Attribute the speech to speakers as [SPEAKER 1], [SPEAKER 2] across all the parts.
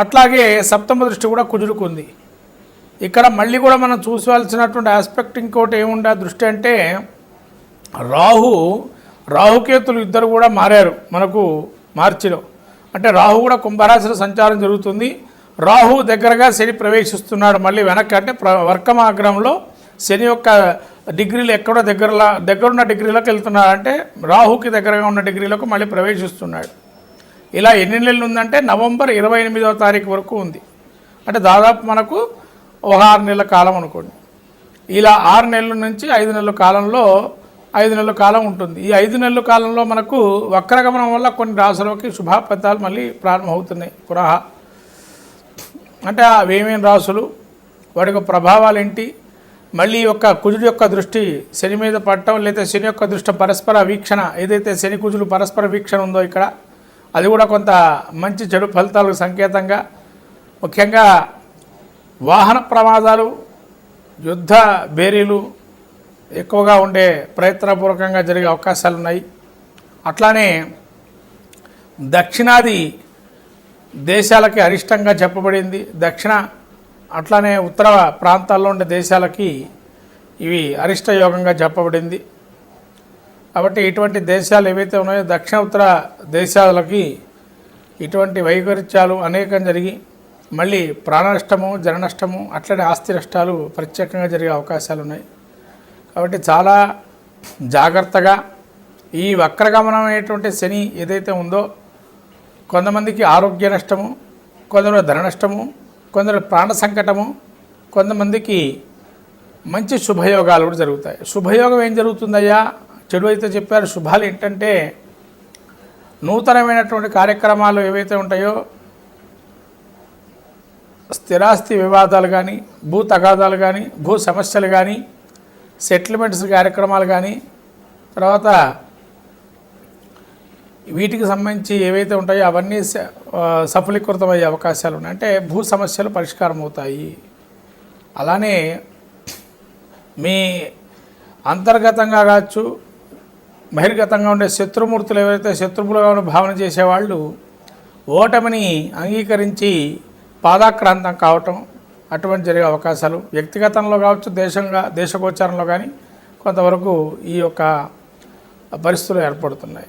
[SPEAKER 1] అట్లాగే సప్తమ దృష్టి కూడా కుదురుకుంది. ఇక్కడ మళ్ళీ కూడా మనం చూసుకోవాల్సినటువంటి ఆస్పెక్ట్ ఇంకోటి ఏముండే దృష్టి అంటే రాహు రాహుకేతులు ఇద్దరు కూడా మారారు మనకు మార్చిలో. అంటే రాహు కూడా కుంభరాశిలో సంచారం జరుగుతుంది. రాహు దగ్గరగా శని ప్రవేశిస్తున్నాడు మళ్ళీ వెనక్కి. అంటే ప్ర వర్కమాగ్రహంలో శని యొక్క డిగ్రీలు ఎక్కడో దగ్గరలో దగ్గరున్న డిగ్రీలోకి వెళ్తున్నాడు. అంటే రాహుకి దగ్గరగా ఉన్న డిగ్రీలకు మళ్ళీ ప్రవేశిస్తున్నాడు. ఇలా ఎన్ని నెలలు ఉందంటే నవంబర్ ఇరవై ఎనిమిదవ తారీఖు వరకు ఉంది. అంటే దాదాపు మనకు ఒక ఆరు నెలల కాలం అనుకోండి. ఇలా ఆరు నెలల నుంచి ఐదు నెలల కాలంలో ఐదు నెలల కాలం ఉంటుంది. ఈ ఐదు నెలల కాలంలో మనకు వక్రగమనం వల్ల కొన్ని రాసులకి శుభాఫలితాలు మళ్ళీ ప్రారంభమవుతున్నాయి. పురాహ అంటే అవేమేమి రాసులు వాటి యొక్క ప్రభావాలు ఏంటి మళ్ళీ యొక్క కుజుడి యొక్క దృష్టి శని మీద పడటం లేదా శని యొక్క దృష్టి పరస్పర వీక్షణ ఏదైతే శని కుజులు పరస్పర వీక్షణ ఉందో ఇక్కడ అది కూడా కొంత మంచి చెడు ఫలితాలకు సంకేతంగా. ముఖ్యంగా వాహన ప్రమాదాలు యుద్ధ బేరీలు ఎక్కువగా ఉండే ప్రయత్నపూర్వకంగా జరిగే అవకాశాలు ఉన్నాయి అట్లానే దక్షిణాది దేశాలకి అరిష్టంగా చెప్పబడింది. దక్షిణ అట్లానే ఉత్తర ప్రాంతాల్లో ఉండే దేశాలకి ఇవి అరిష్ట యోగంగా చెప్పబడింది. కాబట్టి ఇటువంటి దేశాలు ఏవైతే ఉన్నాయో దక్షిణ ఉత్తర దేశాలకి ఇటువంటి వైపరీత్యాలు అనేకం జరిగి మళ్ళీ ప్రాణనష్టము జన నష్టము అట్లనే ఆస్తి నష్టాలు ప్రత్యేకంగా జరిగే అవకాశాలు ఉన్నాయి. కాబట్టి చాలా జాగ్రత్తగా ఈ వక్రగమనమైనటువంటి శని ఏదైతే ఉందో కొంతమందికి ఆరోగ్య నష్టము కొందరు ధన నష్టము కొందరు ప్రాణ సంకటము కొంతమందికి మంచి శుభయోగాలు కూడా జరుగుతాయి. శుభయోగం ఏం జరుగుతుందయ్యా? చెడు అయితే చెప్పారు. శుభాలు ఏంటంటే నూతనమైనటువంటి కార్యక్రమాలు ఏవైతే ఉంటాయో స్థిరాస్తి వివాదాలు కానీ భూ తగాదాలు కానీ భూ సమస్యలు కానీ సెటిల్మెంట్స్ కార్యక్రమాలు కానీ తర్వాత వీటికి సంబంధించి ఏవైతే ఉంటాయో అవన్నీ స- ఆ, సఫలీకృతమయ్యే అవకాశాలు ఉన్నాయి. అంటే భూ సమస్యలు పరిష్కారం అవుతాయి. అలానే మీ అంతర్గతంగా కావచ్చు బహిర్గతంగా ఉండే శత్రుమూర్తులు ఎవరైతే శత్రువులుగా ఉన్న భావన చేసేవాళ్ళు ఓటమిని అంగీకరించి పాదాక్రాంతం కావటం అటువంటి జరిగే అవకాశాలు వ్యక్తిగతంలో కావచ్చు దేశంగా దేశగోచారంలో కానీ కొంతవరకు ఈ యొక్క పరిస్థితులు ఏర్పడుతున్నాయి.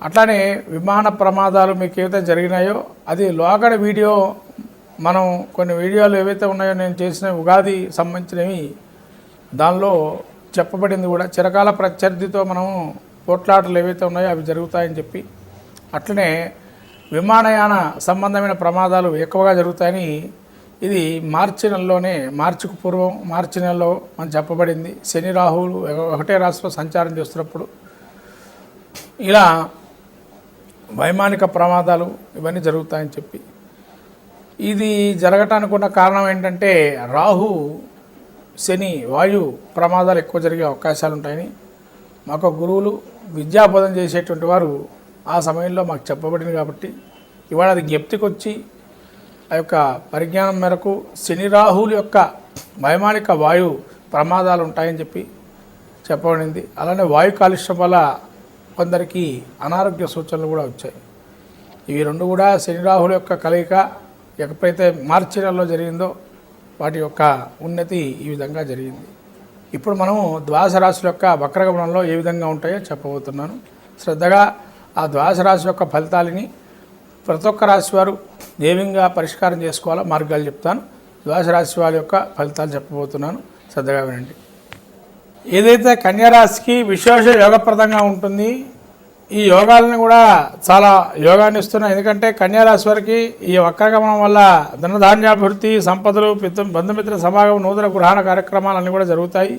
[SPEAKER 1] అట్లానే విమాన ప్రమాదాలు మీకు ఏవైతే జరిగినాయో అది లోగడ వీడియో మనం కొన్ని వీడియోలు ఏవైతే ఉన్నాయో నేను చేసిన ఉగాది సంబంధించినవి దానిలో చెప్పబడింది కూడా. చిరకాల ప్రత్యర్థితో మనం పోట్లాటలు ఏవైతే ఉన్నాయో అవి జరుగుతాయని చెప్పి అట్లనే విమానయాన సంబంధమైన ప్రమాదాలు ఎక్కువగా జరుగుతాయని ఇది మార్చి నెలలోనే మార్చికు పూర్వం మార్చి నెలలో మనం చెప్పబడింది. శని రాహువులు ఒకటే రాశిలో సంచారం చేస్తున్నప్పుడు ఇలా వైమానిక ప్రమాదాలు ఇవన్నీ జరుగుతాయని చెప్పి. ఇది జరగటానికి ఉన్న కారణం ఏంటంటే రాహు శని వాయు ప్రమాదాలు ఎక్కువ జరిగే అవకాశాలు ఉంటాయని మాకు గురువులు విద్యాబోధన చేసేటువంటి వారు ఆ సమయంలో మాకు చెప్పబడింది కాబట్టి ఇవాళ అది జ్ఞప్తికి వచ్చి ఆ యొక్క పరిజ్ఞానం మేరకు శని రాహుల యొక్క వైమానిక వాయు ప్రమాదాలు ఉంటాయని చెప్పి చెప్పబడింది. అలానే వాయు కాలుష్యం వల్ల కొందరికి అనారోగ్య సూచనలు కూడా వచ్చాయి. ఇవి రెండు కూడా శని రాహుల యొక్క కలయిక ఎప్పుడైతే మార్చి నెలలో జరిగిందో వాటి యొక్క ఉన్నతి ఈ విధంగా జరిగింది. ఇప్పుడు మనము ద్వాదశ రాశుల యొక్క వక్రగమనంలో ఏ విధంగా ఉంటాయో చెప్పబోతున్నాను. శ్రద్ధగా ఆ ద్వాదశ రాశి యొక్క ఫలితాలని ప్రతి ఒక్క రాశి వారు ఏ విధంగా పరిష్కారం చేసుకోవాలో మార్గాలు చెప్తాను. ద్వాదశ రాశి వారి యొక్క ఫలితాలు చెప్పబోతున్నాను. శ్రద్ధగా వినండి. ఏదైతే కన్యారాశికి విశేష యోగప్రదంగా ఉంటుంది ఈ యోగాలను కూడా చాలా యోగాన్ని ఇస్తున్నాయి. ఎందుకంటే కన్యారాశి వారికి ఈ వక్రగమనం వల్ల ధనధాన్యాభివృద్ధి సంపదలు పిత బంధుమిత్ర సమాగమం నూతన గృహాణ కార్యక్రమాలన్నీ కూడా జరుగుతాయి.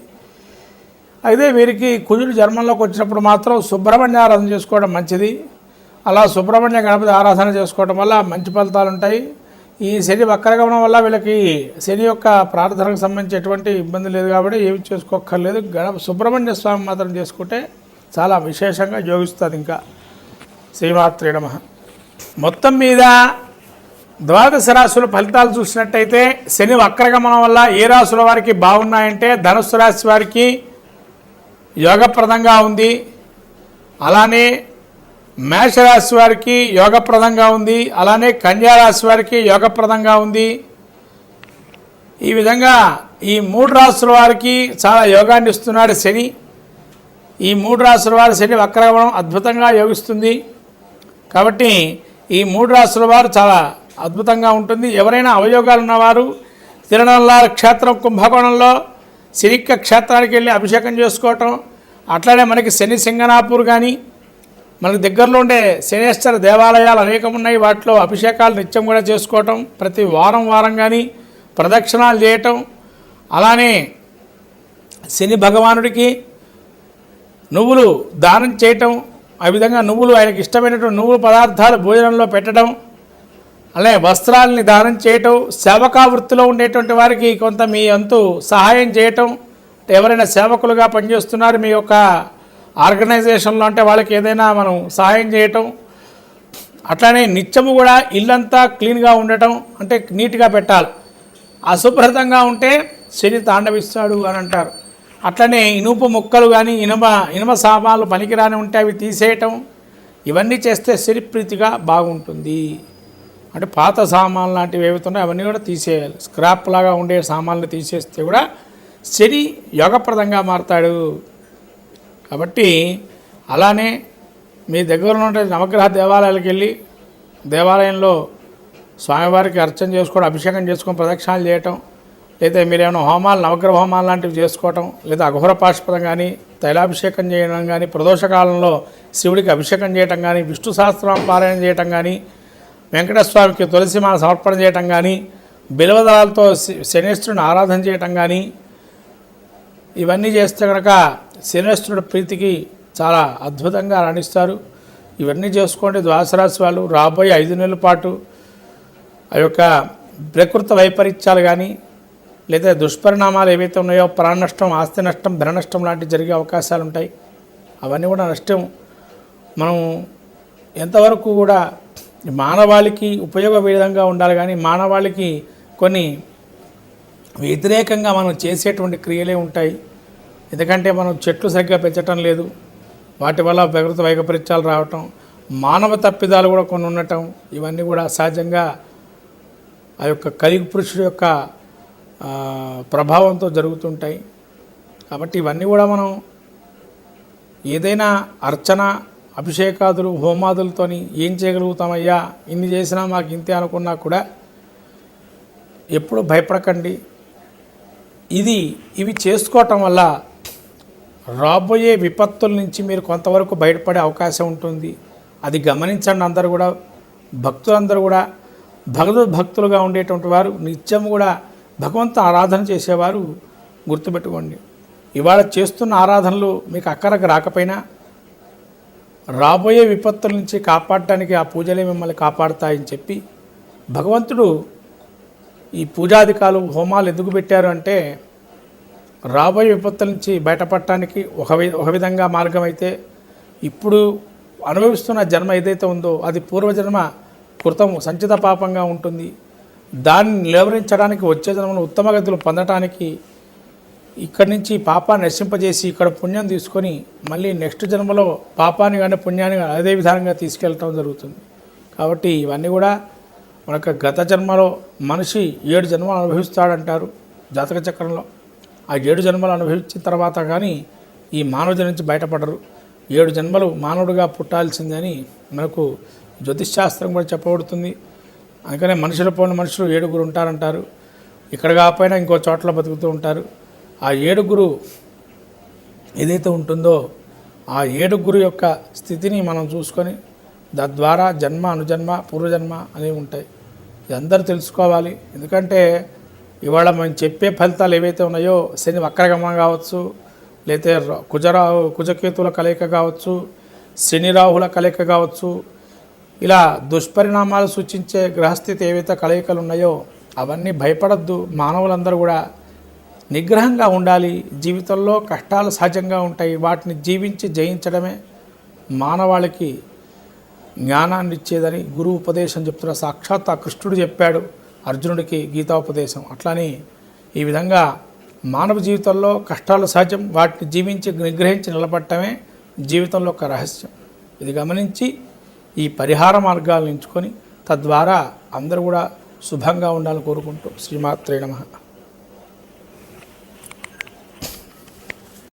[SPEAKER 1] అయితే వీరికి కుజుడు జన్మంలోకి వచ్చినప్పుడు మాత్రం సుబ్రహ్మణ్య ఆరాధన చేసుకోవడం మంచిది. అలా సుబ్రహ్మణ్య గణపతి ఆరాధన చేసుకోవడం వల్ల మంచి ఫలితాలు ఉంటాయి. ఈ శని వక్రగమనం వల్ల వీళ్ళకి శని యొక్క ప్రార్థనకు సంబంధించి ఎటువంటి ఇబ్బంది లేదు కాబట్టి ఏమి చేసుకోక్కర్లేదు. గణ సుబ్రహ్మణ్య స్వామి మాత్రం చేసుకుంటే చాలా విశేషంగా యోగిస్తుంది ఇంకా. శ్రీమాత్రే నమ. మొత్తం మీద ద్వాదశ రాశుల ఫలితాలు చూసినట్టయితే శని వక్రగమనం వల్ల ఏ రాశుల వారికి బాగున్నాయంటే ధనుస్సు రాశి వారికి యోగప్రదంగా ఉంది. అలానే మేషరాశి వారికి యోగప్రదంగా ఉంది. అలానే కన్యారాశి వారికి యోగప్రదంగా ఉంది. ఈ విధంగా ఈ మూడు రాశుల వారికి చాలా యోగాన్ని ఇస్తున్నాడు శని. ఈ మూడు రాసుల వారు శని వక్రగమనం అద్భుతంగా యోగిస్తుంది. కాబట్టి ఈ మూడు రాసుల వారు చాలా అద్భుతంగా ఉంటుంది. ఎవరైనా అవయోగాలు ఉన్నవారు తిరునల్లార క్షేత్రం కుంభకోణంలో సిరిక్క క్షేత్రానికి వెళ్ళి అభిషేకం చేసుకోవటం అట్లానే మనకి శని సింగనాపూర్ కానీ మనకు దగ్గరలో ఉండే శనేశ్వర దేవాలయాలు అనేకం ఉన్నాయి. వాటిలో అభిషేకాలు నిత్యం కూడా చేసుకోవటం ప్రతి వారం వారం కానీ ప్రదక్షిణాలు చేయటం అలానే శని భగవానుడికి నువ్వులు దానం చేయటం ఆ విధంగా నువ్వులు ఆయనకి ఇష్టమైనటువంటి నువ్వులు పదార్థాలు భోజనంలో పెట్టడం అలాగే వస్త్రాలని దానం చేయటం సేవకా వృత్తిలో ఉండేటువంటి వారికి కొంత మీ అంతు సహాయం చేయటం ఎవరైనా సేవకులుగా పనిచేస్తున్నారు మీ యొక్క ఆర్గనైజేషన్లో అంటే వాళ్ళకి ఏదైనా మనం సహాయం చేయటం అట్లానే నిత్యము కూడా ఇల్లంతా క్లీన్గా ఉండటం అంటే నీట్గా పెట్టాలి. అశుభ్రతంగా ఉంటే శని తాండవిస్తాడు అని అంటారు. అట్లనే ఇనుప ముక్కలు కానీ ఇనుమ ఇనుమ సామాన్లు పనికిరాని ఉంటే అవి తీసేయటం ఇవన్నీ చేస్తే శరిప్రీతిగా బాగుంటుంది. అంటే పాత సామాన్లు లాంటివి ఏవైతే ఉన్నాయో అవన్నీ కూడా తీసేయాలి. స్క్రాప్ లాగా ఉండే సామాన్లు తీసేస్తే కూడా శని యోగప్రదంగా మారతాడు. కాబట్టి అలానే మీ దగ్గర ఉండే నవగ్రహ దేవాలయాలకు వెళ్ళి దేవాలయంలో స్వామివారికి అర్చన చేసుకోవడం అభిషేకం చేసుకొని ప్రదక్షిణాలు చేయటం లేదా మీరేమైనా హోమాలు నవగ్రహ హోమాలు లాంటివి చేసుకోవటం లేదా అఘోర పాష్పదం కానీ తైలాభిషేకం చేయడం కానీ ప్రదోషకాలంలో శివుడికి అభిషేకం చేయటం కానీ విష్ణు సహస్రం పారాయణ చేయటం కానీ వెంకటస్వామికి తులసి మాల సమర్పణ చేయటం కానీ బిలవదళాలతో శనేశ్వరుని ఆరాధన చేయటం కానీ ఇవన్నీ చేస్తే కనుక శనేశ్వరుడి ప్రీతికి చాలా అద్భుతంగా రాణిస్తారు. ఇవన్నీ చేసుకోండి. ద్వాసరాశి వాళ్ళు రాబోయే ఐదు నెలల పాటు ఆ యొక్క ప్రకృత వైపరీత్యాలు కానీ లేదా దుష్పరిణామాలు ఏవైతే ఉన్నాయో ప్రాణ నష్టం ఆస్తి నష్టం ధన నష్టం లాంటివి జరిగే అవకాశాలు ఉంటాయి. అవన్నీ కూడా నష్టం. మనం ఎంతవరకు కూడా మానవాళికి ఉపయోగ విధంగా ఉండాలి కానీ మానవాళికి కొన్ని వ్యతిరేకంగా మనం చేసేటువంటి క్రియలే ఉంటాయి. ఎందుకంటే మనం చెట్లు సరిగ్గా పెంచటం లేదు. వాటి వల్ల ప్రకృతి వైకపరీత్యాలు రావటం మానవ తప్పిదాలు కూడా కొన్ని ఉండటం ఇవన్నీ కూడా సహజంగా ఆ యొక్క కలిగి పురుషుడు యొక్క ప్రభావంతో జరుగుతుంటాయి. కాబట్టి ఇవన్నీ కూడా మనం ఏదైనా అర్చన అభిషేకాదులు హోమాదులతోని ఏం చేయగలుగుతామయ్యా? ఇన్ని చేసినా మాకు ఇంతే అనుకున్నా కూడా ఎప్పుడు భయపడకండి. ఇది ఇవి చేసుకోవటం వల్ల రాబోయే విపత్తుల నుంచి మీరు కొంతవరకు బయటపడే అవకాశం ఉంటుంది. అది గమనించండి అందరూ కూడా. భక్తులందరూ కూడా. భగవద్భక్తులుగా ఉండేటువంటి వారు నిత్యం కూడా భగవంతు ఆరాధన చేసేవారు గుర్తుపెట్టుకోండి. ఇవాళ చేస్తున్న ఆరాధనలు మీకు అక్కరకు రాకపోయినా రాబోయే విపత్తుల నుంచి కాపాడటానికి ఆ పూజలే మిమ్మల్ని కాపాడుతాయని చెప్పి భగవంతుడు ఈ పూజాధికాలు హోమాలు ఎందుకు పెట్టారు అంటే రాబోయే విపత్తుల నుంచి బయటపడటానికి ఒక వి ఒక విధంగా మార్గం అయితే ఇప్పుడు అనుభవిస్తున్న జన్మ ఏదైతే ఉందో అది పూర్వజన్మ కృతం సంచిత పాపంగా ఉంటుంది. దాన్ని నిలవరించడానికి వచ్చే జన్మను ఉత్తమ గతులు పొందటానికి ఇక్కడి నుంచి పాపాన్ని నశింపజేసి ఇక్కడ పుణ్యం తీసుకొని మళ్ళీ నెక్స్ట్ జన్మలో పాపాన్ని కానీ పుణ్యాన్ని కానీ అదే విధంగా తీసుకెళ్ళటం జరుగుతుంది. కాబట్టి ఇవన్నీ కూడా మనకు గత జన్మలో మనిషి ఏడు జన్మలు అనుభవిస్తాడంటారు జాతక చక్రంలో. ఆ ఏడు జన్మలు అనుభవించిన తర్వాత కానీ ఈ మానవుడి నుంచి బయటపడరు. ఏడు జన్మలు మానవుడిగా పుట్టాల్సిందని మనకు జ్యోతిష్ శాస్త్రం కూడా చెప్పబడుతుంది. అందుకనే మనుషుల పోని మనుషులు ఏడుగురు ఉంటారంటారు. ఇక్కడ కాకపోయినా ఇంకో చోట్ల బతుకుతూ ఉంటారు. ఆ ఏడుగురు ఏదైతే ఉంటుందో ఆ ఏడుగురు యొక్క స్థితిని మనం చూసుకొని తద్వారా జన్మ అనుజన్మ పూర్వజన్మ అనేవి ఉంటాయి. ఇది అందరూ తెలుసుకోవాలి. ఎందుకంటే ఇవాళ మనం చెప్పే ఫలితాలు ఏవైతే ఉన్నాయో శని వక్రగమం కావచ్చు లేతే కుజరా కుజరాహు కుజకేతుల కలయిక కావచ్చు శని రాహుల కలయిక కావచ్చు ఇలా దుష్పరిణామాలు సూచించే గ్రహస్థితి ఏవైతే కలయికలు ఉన్నాయో అవన్నీ భయపడద్దు. మానవులందరూ కూడా నిగ్రహంగా ఉండాలి. జీవితంలో కష్టాలు సహజంగా ఉంటాయి. వాటిని జీవించి జయించడమే మానవాళికి జ్ఞానాన్ని ఇచ్చేదని గురువు ఉపదేశం చెప్తున్న సాక్షాత్ ఆ కృష్ణుడు చెప్పాడు. అర్జునుడికి గీతాపదేశం. అట్లని ఈ విధంగా మానవ జీవితంలో కష్టాలు సహజం. వాటిని జీవించి నిగ్రహించి నిలబడటమే జీవితంలో ఒక రహస్యం. ఇది గమనించి ఈ పరిహార మార్గాలను ఎంచుకొని తద్వారా అందరూ కూడా శుభంగా ఉండాలని కోరుకుంటూ శ్రీమాత్రే నమః.